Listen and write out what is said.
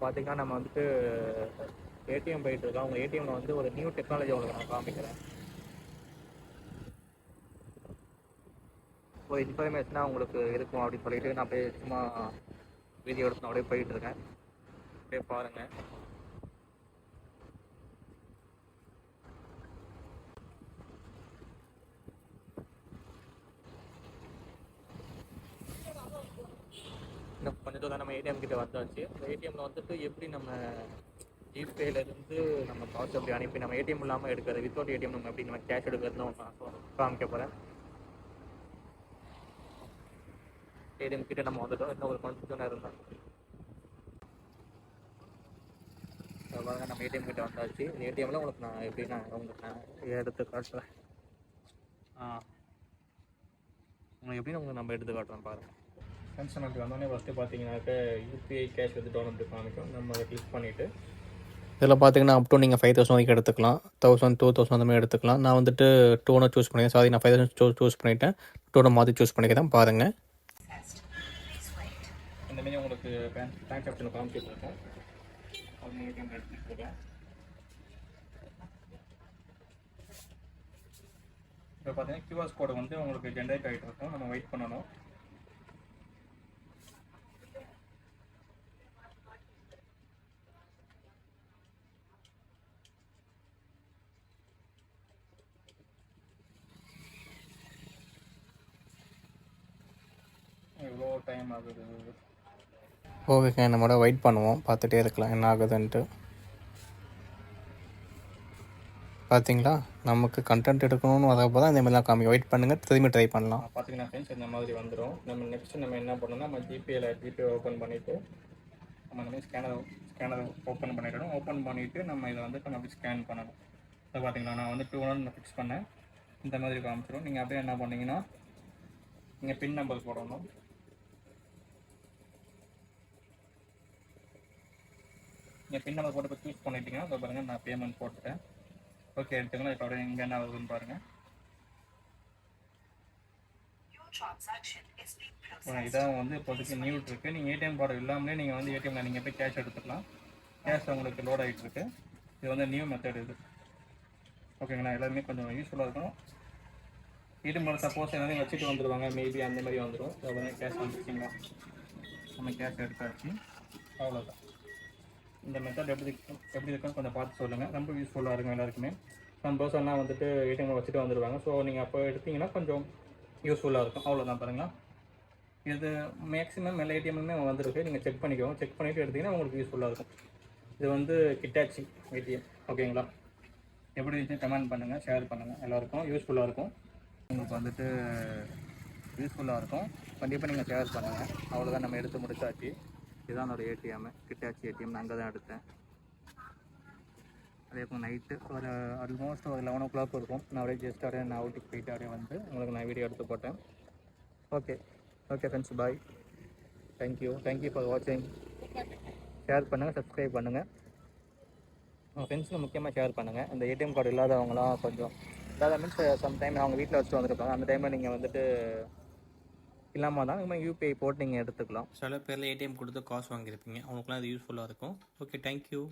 பார்த்தீங்கன்னா நம்ம வந்துட்டு ஏடிஎம் போயிட்டு இருக்கோம். உங்கள் ஏடிஎம்மில் வந்து ஒரு நியூ டெக்னாலஜி உங்களுக்கு நான் காமிக்கிறேன். ஒரு இன்ஃபர்மேஷனாக உங்களுக்கு இருக்கும் அப்படின்னு சொல்லிட்டு நான் அப்படியே சும்மா வீடியோ எடுத்து நான் அப்படியே போயிட்டுருக்கேன் அப்படியே பாருங்கள் இன்னும் கொஞ்சம் தூரம் நம்ம ஏடிஎம் கிட்ட வந்தாச்சு. அந்த ஏடிஎம்ல வந்துட்டு எப்படி நம்ம ஜிபேலேருந்து நம்ம காசு அப்படி அனுப்பி நம்ம ஏடிஎம் இல்லாமல் எடுக்கிறது வித்தவுட் ஏடிஎம் நம்ம எப்படி நம்ம கேஷ் எடுக்கிறதுன்னு நான் காமிக்க போகிறேன் ஏடிஎம் கிட்ட நம்ம வந்துட்டோம். இன்னும் ஒரு கொஞ்சம் நேரம் தான். இதோ நம்ம ஏடிஎம் கிட்ட வந்தாச்சு. இந்த ஏடிஎம்ல உங்களுக்கு நான் எப்படி நான் உங்களுக்கு நான் எடுத்து காட்டுறேன். ஆ. உங்களுக்கு எப்படி உங்களுக்கு நம்ம எடுத்து காட்டுறேன் பாருங்கள் நமக்கு வந்தோடனே ஃபஸ்ட்டு பார்த்தீங்கன்னாக்க யூபிஐ கேஷ் வித்ட்ரால் அப்படி காமிக்கும். நம்ம அதை கிளிக் பண்ணிவிட்டு இதில் பார்த்தீங்கன்னா அப் டு நீங்கள் ஃபைவ் தௌசண்ட் வரைக்கும் எடுத்துக்கலாம். தௌசண்ட் டூ தௌசண்ட் அந்த மாதிரி எடுத்துக்கலாம். நான் வந்துட்டு டூனை சூஸ் பண்ணிக்கிறேன். சாரி நான் ஃபைவ் தௌசண்ட் சூஸ் சூஸ் பண்ணிட்டேன். டூனை மாற்றி சூஸ் பண்ணிக்கிறேன். பாருங்கள் இந்த மாதிரி உங்களுக்கு பேங்க் பேங்க் ஆப்ஷனில் காமிச்சிட்டு இருக்கேன். இப்போ பார்த்தீங்கன்னா கியூஆர் கோடு வந்து உங்களுக்கு ஜென்ரேட் ஆகிட்டு இருக்கும். நம்ம வெயிட் பண்ணணும். டைம் ஆகுது. ஓகேங்க நம்மளோட வெயிட் பண்ணுவோம். பார்த்துட்டே இருக்கலாம். என்ன ஆகுதுன்ட்டு. பார்த்தீங்களா? நமக்கு கண்டென்ட் எடுக்கணும்னு வரப்போ தான் இந்த மாதிரிலாம் காமிக்கும் வெயிட் பண்ணுங்கள் திரும்பி ட்ரை பண்ணலாம். பார்த்தீங்கன்னா ஃப்ரெண்ட்ஸ் இந்த மாதிரி வந்துடும் நம்ம நெக்ஸ்ட் நம்ம என்ன பண்ணணும்னா நம்ம ஜிபேல ஜிபே ஓப்பன் பண்ணிவிட்டு நம்ம இந்த மாதிரி ஸ்கேனர் ஸ்கேனர் ஓப்பன் பண்ணிடணும். ஓப்பன் பண்ணிவிட்டு நம்ம இதை வந்து நம்ம ஸ்கேன் பண்ணணும். இப்போ பார்த்தீங்களா? நான் வந்து டூ ஹண்ட்ரட் ஃபிக்ஸ் பண்ணேன். இந்த மாதிரி காமிச்சிடும் நீங்கள் அப்படியே என்ன பண்ணீங்கன்னா நீங்கள் பின் நம்பர் போடணும். நீங்கள் பின் நம்பர் போட்டு சூஸ் பண்ணிட்டீங்கன்னா இப்போ பாருங்கள் நான் பேமெண்ட் போட்டுட்டேன். ஓகே எடுத்துக்கலாம் இப்போ அப்படியே இங்கே என்ன ஆகுதுன்னு பாருங்கள் இதான் வந்து இப்போதைக்கு நியூட் இருக்குது நீங்கள் ஏடிஎம் கார்டு இல்லாமலே நீங்கள் வந்து ஏடிஎம்ல நீங்கள் போய் கேஷ் எடுத்துக்கலாம். கேஷ் உங்களுக்கு லோட் ஆகிட்டு இருக்கு. இது வந்து நியூ மெத்தட் இது. ஓகேங்களா எல்லாருமே கொஞ்சம் யூஸ்ஃபுல்லாக இருக்கும் மட்டும் சப்போஸ் எல்லாத்தையும் வச்சுட்டு வந்துடுவாங்க மேபி அந்த மாதிரி வந்துடும் கேஷ் வந்துருச்சிங்களா? நம்ம கேஷ் எடுத்தாச்சு. அவ்வளோதான் இந்த மெத்தட் எப்படி எப்படி இருக்குன்னு கொஞ்சம் பார்த்து சொல்லுங்கள் ரொம்ப யூஸ்ஃபுல்லாக இருக்கும் எல்லாருக்குமே. நம்ம பர்சன்லாம் வந்துட்டு ஏடிஎம்மில் வச்சுட்டு வந்துடுவாங்க ஸோ நீங்கள் அப்போ எடுத்தீங்கன்னா கொஞ்சம் யூஸ்ஃபுல்லாக இருக்கும். அவ்வளோதான் பாருங்களா. இது மேக்ஸிமம் எல்லா ஏடிஎம்லுமே வந்திருக்கு. நீங்கள் செக் பண்ணிக்கோங்க. செக் பண்ணிவிட்டு எடுத்தீங்கன்னா உங்களுக்கு யூஸ்ஃபுல்லாக இருக்கும். இது வந்து கிட்டாச்சி ஏடிஎம் ஓகேங்களா எப்படி இருந்துச்சு கமெண்ட் பண்ணுங்கள் ஷேர் பண்ணுங்கள் எல்லாருக்கும் யூஸ்ஃபுல்லாக இருக்கும். உங்களுக்கு வந்துட்டு யூஸ்ஃபுல்லாக இருக்கும். கண்டிப்பாக நீங்கள் ஷேர் பண்ணுங்கள் அவ்வளோதான் நம்ம எடுத்து முடிச்சாச்சு. இதுதான் என்னோட ஏடிஎம் கிட்டாச்சி ஏடிஎம் நான் அங்கே தான் எடுத்தேன். அதே போல் நைட்டு ஒரு ஆல்மோஸ்ட் ஒரு லெவன் ஓ கிளாக் இருக்கும். நான் அப்படியே ஜஸ்ட் அப்படியே நான் அவுட்டுக்கு போயிட்டு அப்படியே வந்து உங்களுக்கு நான் வீடியோ எடுத்து போட்டேன். Okay okay friends bye thank you thank you for வாட்சிங் ஷேர் பண்ணுங்கள் சப்ஸ்கிரைப் பண்ணுங்கள் உங்கள் ஃப்ரெண்ட்ஸுக்கு முக்கியமாக ஷேர் பண்ணுங்கள் இந்த ஏடிஎம் கார்டு இல்லாதவங்களாம் கொஞ்சம் இல்லாத மீன்ஸ் சம்டைம் அவங்க வீட்டில் வச்சுட்டு வந்திருப்பாங்க. அந்த டைமில் நீங்கள் வந்துட்டு இல்லாமல் தான் நம்ம யூபிஐ போட்டு நீங்கள் எடுத்துக்கலாம். சில பேரில் ஏடிஎம் கொடுத்து காசு வாங்கியிருப்பீங்க. அவங்களுக்குலாம் அது யூஸ்ஃபுல்லாக இருக்கும். Okay thank you